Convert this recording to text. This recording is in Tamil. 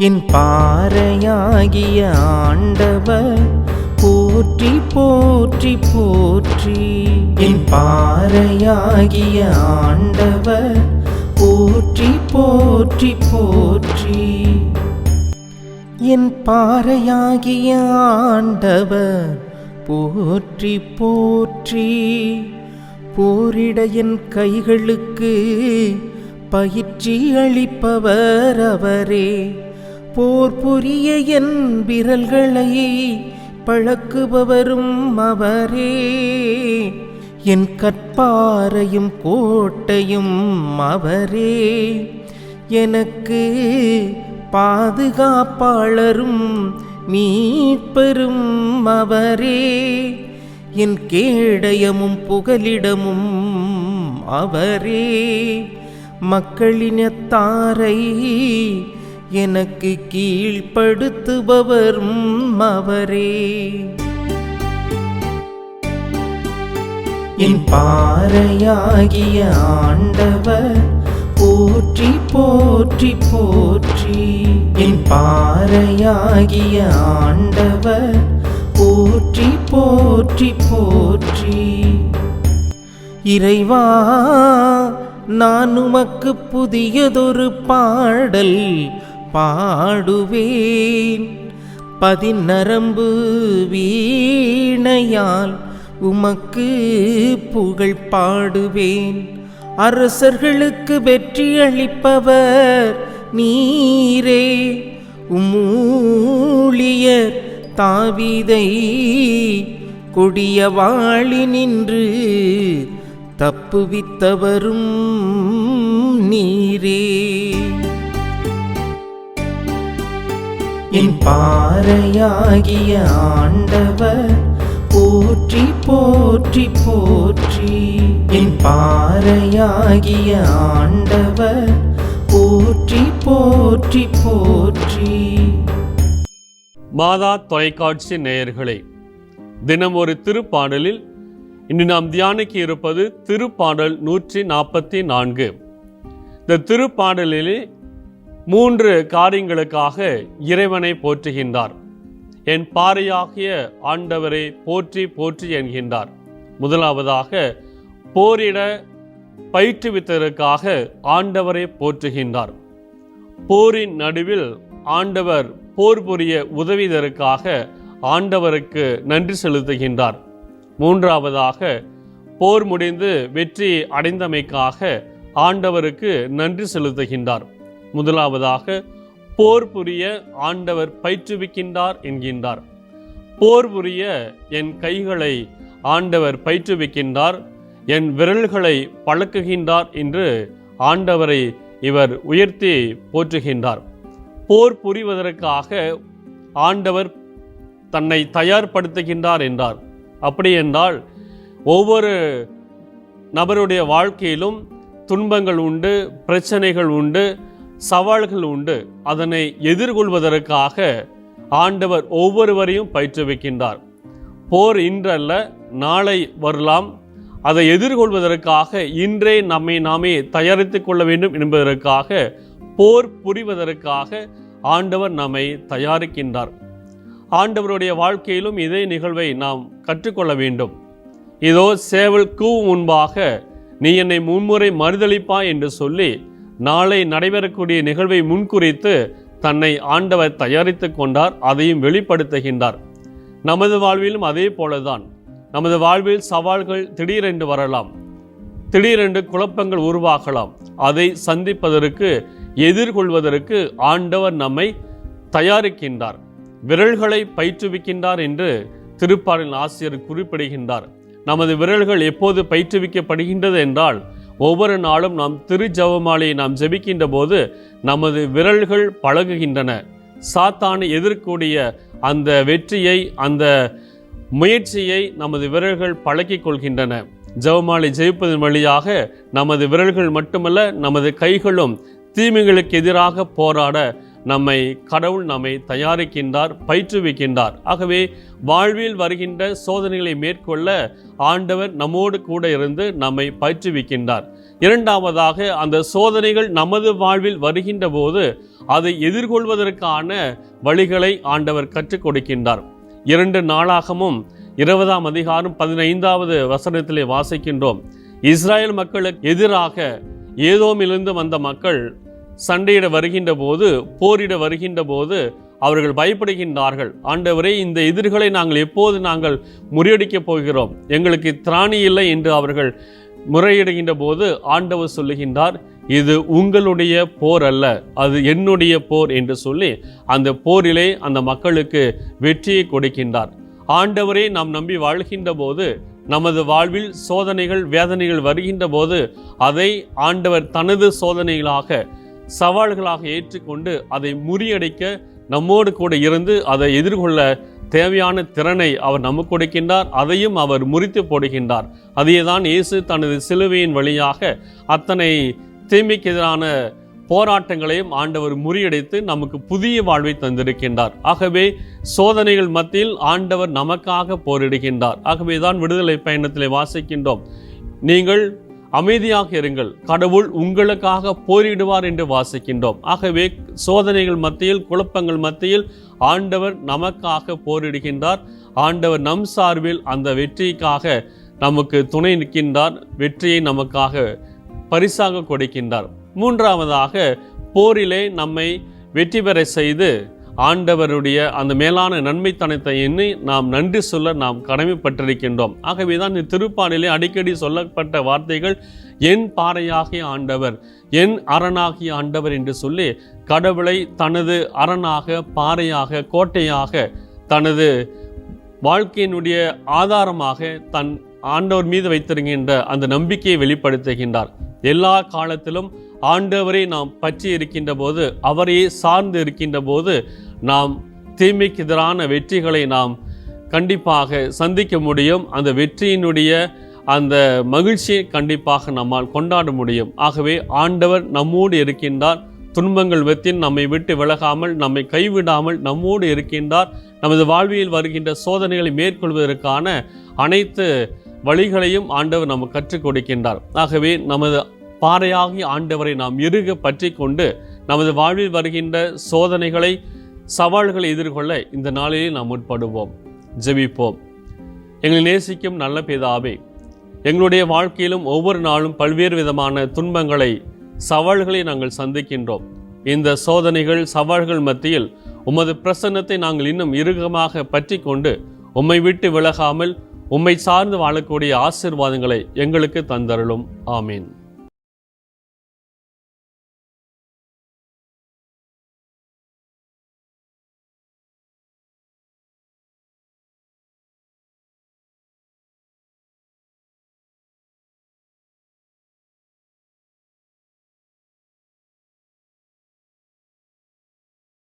என் பாறையாகிய ஆண்டவர். போற்றி போற்றி போற்றி. என் பாறையாகிய ஆண்டவர். போற்றி போற்றி போற்றி. என் பாறையாகிய ஆண்டவர். போற்றி போற்றி. போரிட என் கைகளுக்கு பயிற்சி அளிப்பவர் அவரே. போர் புரிய என் விரல்களை பழக்குபவரும் அவரே. என் கற்பாரையும் கோட்டையும் அவரே. எனக்கு பாதுகாப்பாளரும் மீட்பெரும் அவரே. என் கேடயமும் புகலிடமும் அவரே. மக்களினத்தாரை எனக்கு கீழ்ப்படுத்துபவரும் அவரே என் பாறையாகிய ஆண்டவர் போற்றி போற்றி போற்றி. என் பாறையாகிய ஆண்டவர் போற்றி போற்றி போற்றி. இறைவா நான் உமக்கு புதியதொரு பாடல் பாடுவேன். பதிநரம்பு வீணையால் உமக்கு புகழ் பாடுவேன். அரசர்களுக்கு வெற்றி அளிப்பவர் நீரே. உம்மூழியர் தாவிதை கொடிய வாழி நின்று தப்புவித்தவரும் நீரே. என் பாறையாகிய ஆண்டவர் போற்றி போற்றி போற்றி. என் பாறையாகிய ஆண்டவர் போற்றி போற்றி போற்றி. மாதா தொலைக்காட்சி நேயர்களே தினம் ஒரு திருப்பாடலில் இன்று நாம் தியானிக்க இருப்பது திருப்பாடல் நூற்றி நாற்பத்தி நான்கு. இந்த திருப்பாடலிலே மூன்று காரியங்களுக்காக இறைவனை போற்றுகின்றார். என் பாறையாகிய ஆண்டவரை போற்றி போற்றி என்கின்றார். முதலாவதாக போரிட பயிற்றுவித்ததற்காக ஆண்டவரை போற்றுகின்றார். போரின் நடுவில் ஆண்டவர் போர் புரிய உதவியதற்காக ஆண்டவருக்கு நன்றி செலுத்துகின்றார். மூன்றாவதாக போர் முடிந்து வெற்றி அடைந்தமைக்காக ஆண்டவருக்கு நன்றி செலுத்துகின்றார். முதலாவதாக போர் புரிய ஆண்டவர் பயிற்றுவிக்கின்றார் என்கின்றார். போர் புரிய என் கைகளை ஆண்டவர் பயிற்றுவிக்கின்றார் என் விரல்களை பழக்குகின்றார் என்று ஆண்டவரை இவர் உயர்த்தி போற்றுகின்றார். போர் புரிவதற்காக ஆண்டவர் தன்னை தயார்படுத்துகின்றார் என்றார். அப்படி என்றால் ஒவ்வொரு நபருடைய வாழ்க்கையிலும் துன்பங்கள் உண்டு பிரச்சனைகள் உண்டு சவால்கள் உண்டு. அதனை எதிர்கொள்வதற்காக ஆண்டவர் ஒவ்வொருவரையும் பயிற்றுவிக்கின்றார். போர் இன்றல்ல நாளை வரலாம். அதை எதிர்கொள்வதற்காக இன்றே நம்மை நாமே தயாரித்துக் கொள்ள வேண்டும் என்பதற்காக போர் புரிவதற்காக ஆண்டவர் நம்மை தயாரிக்கின்றார். ஆண்டவருடைய வாழ்க்கையிலும் இதே நிகழ்வை நாம் கற்றுக்கொள்ள வேண்டும். இதோ சேவல் கூ முன்பாக நீ என்னை முன்முறை மறுதளிப்பாய் என்று சொல்லி நாளை நடைபெறக்கூடிய நிகழ்வை முன்குறித்து தன்னை ஆண்டவர் தயாரித்து கொண்டார் அதையும் வெளிப்படுத்துகின்றார். நமது வாழ்விலும் அதே போலதான். நமது வாழ்வில் சவால்கள் திடீரென்று வரலாம். திடீரென்று குழப்பங்கள் உருவாகலாம். அதை சந்திப்பதற்கு எதிர்கொள்வதற்கு ஆண்டவர் நம்மை தயாரிக்கின்றார். விரல்களை பயிற்றுவிக்கின்றார் என்று திருப்பாடலின் ஆசிரியர் குறிப்பிடுகின்றார். நமது விரல்கள் எப்போது பயிற்றுவிக்கப்படுகின்றது என்றால் ஒவ்வொரு நாளும் நாம் திருஜவமாலையை நாம் ஜெபிக்கின்ற போது நமது விரல்கள் பழகுகின்றன. சாத்தான் எதிர்க்கூடிய அந்த வெற்றியை அந்த முயற்சியை நமது விரல்கள் பழக்கிக் கொள்கின்றன. ஜவமாலை ஜெயிப்பதன் வழியாக நமது விரல்கள் மட்டுமல்ல நமது கைகளும் தீமைகளுக்கு எதிராக போராட நம்மை கடவுள் நம்மை தயாரிக்கின்றார் பயிற்றுவிக்கின்றார். ஆகவே வாழ்வில் வருகின்ற சோதனைகளை மேற்கொள்ள ஆண்டவர் நம்மோடு கூட இருந்து நம்மை பயிற்றுவிக்கின்றார். இரண்டாவதாக அந்த சோதனைகள் நமது வாழ்வில் வருகின்ற போது அதை எதிர்கொள்வதற்கான வழிகளை ஆண்டவர் கற்றுக் கொடுக்கின்றார். இரண்டு நாளாகமும் இருபதாம் அதிகாரம் பதினைந்தாவது வசனத்திலே வாசிக்கின்றோம். இஸ்ராயேல் மக்களுக்கு எதிராக ஏதோமிலிருந்து வந்த மக்கள் சண்டையிட வருகின்ற போது போரிட வருகின்ற போது அவர்கள் பயப்படுகின்றார்கள். ஆண்டவரே இந்த எதிர்களை நாங்கள் எப்போது நாங்கள் முறியடிக்கப் போகிறோம்? எங்களுக்கு திராணி இல்லை என்று அவர்கள் முறையிடுகின்ற போது ஆண்டவர் சொல்லுகின்றார் இது உங்களுடைய போர் அல்ல அது என்னுடைய போர் என்று சொல்லி அந்த போரிலே அந்த மக்களுக்கு வெற்றியை கொடுக்கின்றார். ஆண்டவரை நாம் நம்பி வாழ்கின்ற போது நமது வாழ்வில் சோதனைகள் வேதனைகள் வருகின்ற போது அதை ஆண்டவர் தனது சோதனைகளாக சவால்களாக ஏற்றுக்கொண்டு அதை முறியடிக்க நம்மோடு கூட இருந்து அதை எதிர்கொள்ள தேவையான திறனை அவர் நமக்கு கொடுக்கின்றார். அதையும் அவர் முறித்து போடுகின்றார். அதையே தான் இயேசு தனது சிலுவையின் வழியாக அத்தனை தீமைக்கு எதிரான போராட்டங்களையும் ஆண்டவர் முறியடித்து நமக்கு புதிய வாழ்வை தந்திருக்கின்றார். ஆகவே சோதனைகள் மத்தியில் ஆண்டவர் நமக்காக போரிடுகின்றார். ஆகவே தான் விடுதலை பயணத்திலே வாசிக்கின்றோம். நீங்கள் அமைதியாக இருங்கள். கடவுள் உங்களுக்காக போரிடுவார் என்று வாசிக்கின்றோம். ஆகவே சோதனைகள் மத்தியில் குழப்பங்கள் மத்தியில் ஆண்டவர் நமக்காக போரிடுகின்றார். ஆண்டவர் நம் சார்பில் அந்த வெற்றிக்காக நமக்கு துணை நிற்கின்றார். வெற்றியை நமக்காக பரிசாக கொடுக்கின்றார். மூன்றாவதாக போரிலே நம்மை வெற்றி பெற செய்து ஆண்டவருடைய அந்த மேலான நன்மைத்தனத்தை எண்ணி நாம் நன்றி சொல்ல நாம் கடமைப்பட்டிருக்கின்றோம். ஆகவே தான் இந்த திருப்பாடலே அடிக்கடி சொல்லப்பட்ட வார்த்தைகள் என் பாறையாகிய ஆண்டவர் என் அரணாகிய ஆண்டவர் என்று சொல்லி கடவுளை தனது அரணாக பாறையாக கோட்டையாக தனது வாழ்க்கையினுடைய ஆதாரமாக தன் ஆண்டவர் மீது வைத்திருக்கின்ற அந்த நம்பிக்கையை வெளிப்படுத்துகின்றார். எல்லா காலத்திலும் ஆண்டவரை நாம் பற்றி இருக்கின்ற போது அவரையே சார்ந்து இருக்கின்ற போது நாம் தீமைக்கு எதிரான வெற்றிகளை நாம் கண்டிப்பாக சந்திக்க முடியும். அந்த வெற்றியினுடைய அந்த மகிழ்ச்சியை கண்டிப்பாக நம்மால் கொண்டாட முடியும். ஆகவே ஆண்டவர் நம்மோடு இருக்கின்றார். துன்பங்கள் வெத்தின் நம்மை விட்டு விலகாமல் நம்மை கைவிடாமல் நம்மோடு இருக்கின்றார். நமது வாழ்வியல் வருகின்ற சோதனைகளை மேற்கொள்வதற்கான அனைத்து வழிகளையும் ஆண்டவர் நமக்கு கற்றுக் கொடுக்கின்றார். ஆகவே நமது பாறையாகி ஆண்டவரை நாம் இறுக பற்றி கொண்டு நமது வாழ்வில் வருகின்ற சோதனைகளை சவால்களை எதிர்கொள்ள இந்த நாளிலே நாம் முற்படுவோம் ஜெபிப்போம். எங்களை நேசிக்கும் நல்ல பிதாவே எங்களுடைய வாழ்க்கையிலும் ஒவ்வொரு நாளும் பல்வேறு விதமான துன்பங்களை சவால்களை நாங்கள் சந்திக்கின்றோம். இந்த சோதனைகள் சவால்கள் மத்தியில் உமது பிரசன்னத்தை நாங்கள் இன்னும் இறுகமாக பற்றி கொண்டு உம்மை விட்டு விலகாமல் உம்மை சார்ந்து வாழக்கூடிய ஆசீர்வாதங்களை எங்களுக்கு தந்தருளும். ஆமீன்.